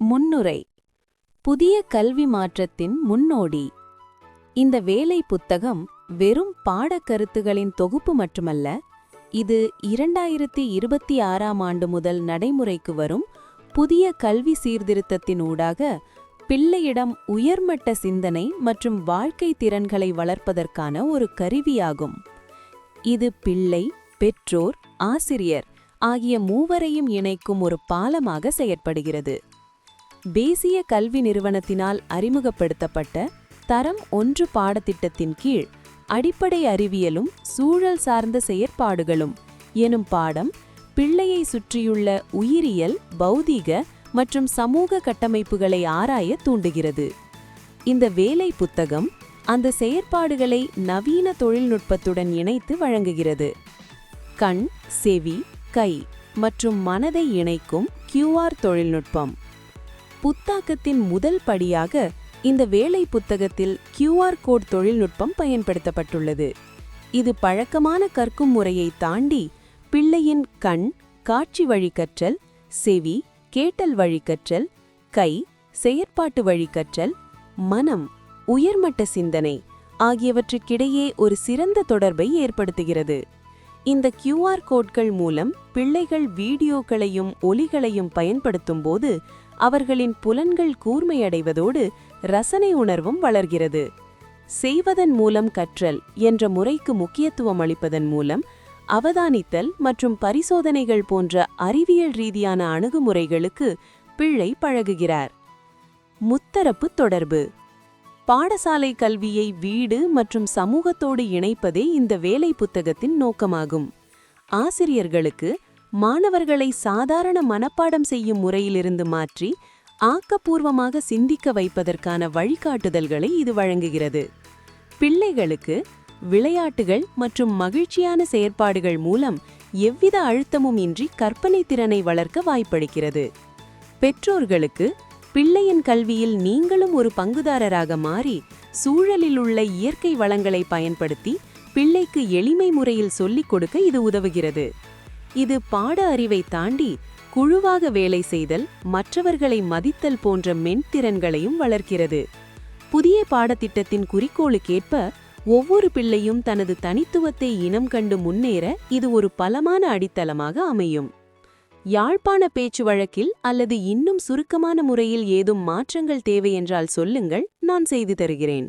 முன்னுரை. புதிய கல்வி மாற்றத்தின் முன்னோடி. இந்த வேலை புத்தகம் வெறும் பாடக்கருத்துகளின் தொகுப்பு மட்டுமல்ல இது இரண்டாயிரத்தி இருபத்தி ஆறாம் ஆண்டு முதல் நடைமுறைக்கு வரும் புதிய கல்வி சீர்திருத்தத்தின் ஊடாக பிள்ளையிடம் உயர்மட்ட சிந்தனை மற்றும் வாழ்க்கை திறன்களை வளர்ப்பதற்கான ஒரு கருவியாகும். இது பிள்ளை பெற்றோர் ஆசிரியர் ஆகிய மூவரையும் இணைக்கும் ஒரு பாலமாக செயற்படுகிறது. தேசிய கல்வி நிறுவனத்தினால் அறிமுகப்படுத்தப்பட்ட தரம் ஒன்று பாடத்திட்டத்தின் கீழ் அடிப்படை அறிவியலும் சூழல் சார்ந்த செயற்பாடுகளும் எனும் பாடம் பிள்ளையை சுற்றியுள்ள உயிரியல் பௌதீக மற்றும் சமூக கட்டமைப்புகளை ஆராய தூண்டுகிறது. இந்த வேலை புத்தகம் அந்த செயற்பாடுகளை நவீன தொழில்நுட்பத்துடன் இணைத்து வழங்குகிறது. கண் செவி கை மற்றும் மனதை இணைக்கும் கியூஆர் தொழில்நுட்பம். புத்தாக்கத்தின் முதல் படியாக இந்த வேலை புத்தகத்தில் கியூஆர் கோட் தொழில்நுட்பம் பயன்படுத்தப்பட்டுள்ளது. இது பழக்கமான கற்கும் முறையை தாண்டி பிள்ளையின் கண் காட்சி வழி கற்றல் செவி கேட்டல் வழி கற்றல் கை செயற்பாட்டு வழிக்கற்றல் மனம் உயர்மட்ட சிந்தனை ஆகியவற்றுக்கிடையே ஒரு சிறந்த தொடர்பை ஏற்படுத்துகிறது. இந்த கியூஆர் கோட்கள் மூலம் பிள்ளைகள் வீடியோக்களையும் ஒலிகளையும் பயன்படுத்தும்போது அவர்களின் புலன்கள் கூர்மையடைவதோடு ரசனை உணர்வும் வளர்கிறது. செய்வதன் மூலம் கற்றல் என்ற முறைக்கு முக்கியத்துவம் அளிப்பதன் மூலம் அவதானித்தல் மற்றும் பரிசோதனைகள் போன்ற அறிவியல் ரீதியான அணுகுமுறைகளுக்கு பிள்ளை பழகுகிறார். முத்தரப்பு தொடர்பு. பாடசாலை கல்வியை வீடு மற்றும் சமூகத்தோடு இணைப்பதே இந்த வேலை புத்தகத்தின் நோக்கமாகும். ஆசிரியர்களுக்கு மாணவர்களை சாதாரண மனப்பாடம் செய்யும் முறையிலிருந்து மாற்றி ஆக்கப்பூர்வமாக சிந்திக்க வைப்பதற்கான வழிகாட்டுதல்களை இது வழங்குகிறது. பிள்ளைகளுக்கு விளையாட்டுகள் மற்றும் மகிழ்ச்சியான செயற்பாடுகள் மூலம் எவ்வித அழுத்தமும் இன்றி கற்பனை திறனை வளர்க்க வாய்ப்பளிக்கிறது. பெற்றோர்களுக்கு பிள்ளையின் கல்வியில் நீங்களும் ஒரு பங்குதாரராக மாறி சூழலில் உள்ள இயற்கை வளங்களை பயன்படுத்தி பிள்ளைக்கு எளிமை முறையில் சொல்லிக் கொடுக்க இது உதவுகிறது. இது பாட அறிவை தாண்டி குழுவாக வேலை செய்தல் மற்றவர்களை மதித்தல் போன்ற மென்திறன்களையும் வளர்க்கிறது. புதிய பாடத்திட்டத்தின் குறிக்கோளுக்கேற்ப ஒவ்வொரு பிள்ளையும் தனது தனித்துவத்தை இனம் கண்டு முன்னேற இது ஒரு பலமான அடித்தளமாக அமையும். யாழ்ப்பாண பேச்சு வழக்கில் அல்லது இன்னும் சுருக்கமான முறையில் ஏதும் மாற்றங்கள் தேவை என்றால் சொல்லுங்கள் நான் செய்து தருகிறேன்.